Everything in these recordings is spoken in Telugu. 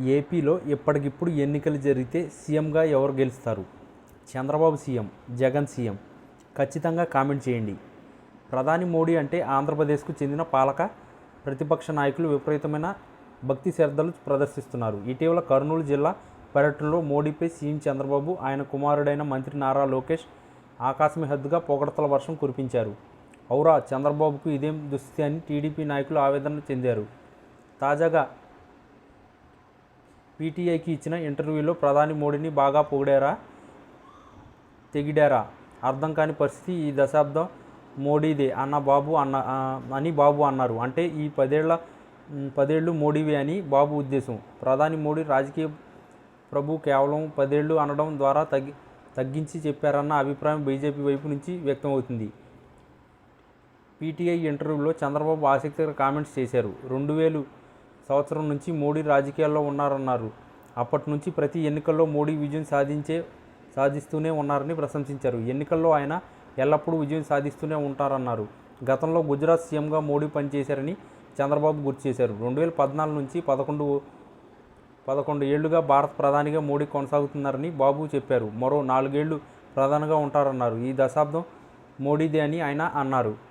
ఏపీలో ఇప్పటికిప్పుడు ఎన్నికలు జరిగితే సీఎంగా ఎవరు గెలుస్తారు? Chandrababu CM Jagan CM. ఖచ్చితంగా కామెంట్ చేయండి. ప్రధాని మోడీ అంటే ఆంధ్రప్రదేశ్కు చెందిన పాలక ప్రతిపక్ష నాయకులు విపరీతమైన భక్తి శ్రద్ధలు ప్రదర్శిస్తున్నారు. ఇటీవల కర్నూలు జిల్లా పర్యటనలో మోడీపై సీఎం చంద్రబాబు ఆయన కుమారుడైన మంత్రి నారా లోకేష్ ఆకాశమే హద్దుగా పొగడతల వర్షం కురిపించారు. ఔరా చంద్రబాబుకు ఇదేం దుస్థితి అని టీడీపీ నాయకులు ఆవేదన చెందారు. తాజాగా పీటీఐకి ఇచ్చిన ఇంటర్వ్యూలో ప్రధాని మోడీని బాగా పొగిడారా? తెగిడారా? అర్థం కాని పరిస్థితి ఈ దశాబ్దం మోడీదే అన్న బాబు అన్న అని బాబు అన్నారు. అంటే ఈ పదేళ్ళ పదేళ్ళు మోడీవే అని బాబు ఉద్దేశం. ప్రధాని మోడీ రాజకీయ ప్రభు కేవలం పదేళ్ళు అనడం ద్వారా తగ్గి తగ్గించి చెప్పారన్న అభిప్రాయం బీజేపీ వైపు నుంచి వ్యక్తమవుతుంది. పీటీఐ ఇంటర్వ్యూలో చంద్రబాబు ఆసక్తికర కామెంట్స్ చేశారు. రెండు వేలు సంవత్సరం నుంచి మోడీ రాజకీయాల్లో ఉన్నారన్నారు. అప్పటి నుంచి ప్రతి ఎన్నికల్లో మోడీ విజయం సాధించే సాధిస్తూనే ఉన్నారని ప్రశంసించారు. ఎన్నికల్లో ఆయన ఎల్లప్పుడూ విజయం సాధిస్తూనే ఉంటారన్నారు. గతంలో గుజరాత్ సీఎంగా మోడీ పనిచేశారని చంద్రబాబు గుర్తు చేశారు. రెండు వేల పద్నాలుగు నుంచి పదకొండు పదకొండు ఏళ్ళుగా భారత ప్రధానిగా మోడీ కొనసాగుతున్నారని బాబు చెప్పారు. మరో నాలుగేళ్ళు ప్రధానిగా ఉంటారన్నారు. ఈ దశాబ్దం మోడీదే అని ఆయన అన్నారు.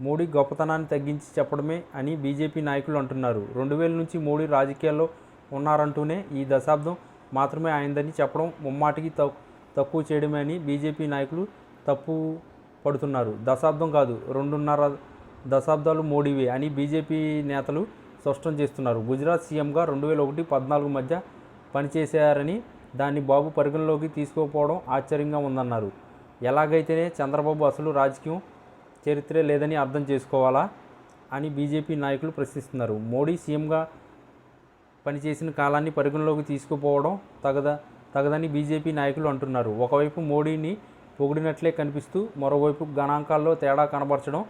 మోడీ గొప్పతనాన్ని తగ్గించి చెప్పడమే అని బీజేపీ నాయకులు అంటున్నారు. రెండు వేల నుంచి మోడీ రాజకీయాల్లో ఉన్నారంటూనే ఈ దశాబ్దం మాత్రమే ఆయనదని చెప్పడం ముమ్మాటికి తక్కువ చేయడమే అని బీజేపీ నాయకులు తప్పు పడుతున్నారు. దశాబ్దం కాదు రెండున్నర దశాబ్దాలు మోడీవే అని బీజేపీ నేతలు స్పష్టం చేస్తున్నారు. గుజరాత్ సీఎంగా రెండు వేల ఒకటి పద్నాలుగు మధ్య పనిచేశారని దాన్ని బాబు పరిగణలోకి తీసుకోకపోవడం ఆశ్చర్యంగా ఉందన్నారు. ఎలాగైతేనే చంద్రబాబు అసలు రాజకీయం చరిత్రే లేదని అర్థం చేసుకోవాలా అని బీజేపీ నాయకులు ప్రశ్నిస్తున్నారు. మోడీ సీఎంగా పనిచేసిన కాలాన్ని పరిగణలోకి తీసుకుపోవడం తగద తగదని బీజేపీ నాయకులు అంటున్నారు. ఒకవైపు మోడీని పొగిడినట్లే కనిపిస్తూ మరోవైపు గణాంకాల్లో తేడా కనబరచడం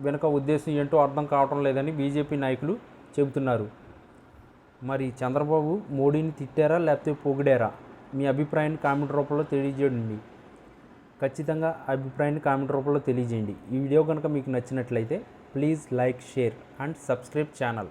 వెనుక ఉద్దేశం ఏంటో అర్థం కావటం లేదని బీజేపీ నాయకులు చెబుతున్నారు. మరి చంద్రబాబు మోడీని తిట్టారా లేకపోతే పొగిడారా? మీ అభిప్రాయాన్ని కామెంట్ రూపంలో తెలియజేయండి. ఖచ్చితంగా అభిప్రాయాన్ని కామెంట్ రూపంలో తెలియజేయండి. ఈ వీడియో కనుక మీకు నచ్చినట్లయితే please like share and subscribe channel.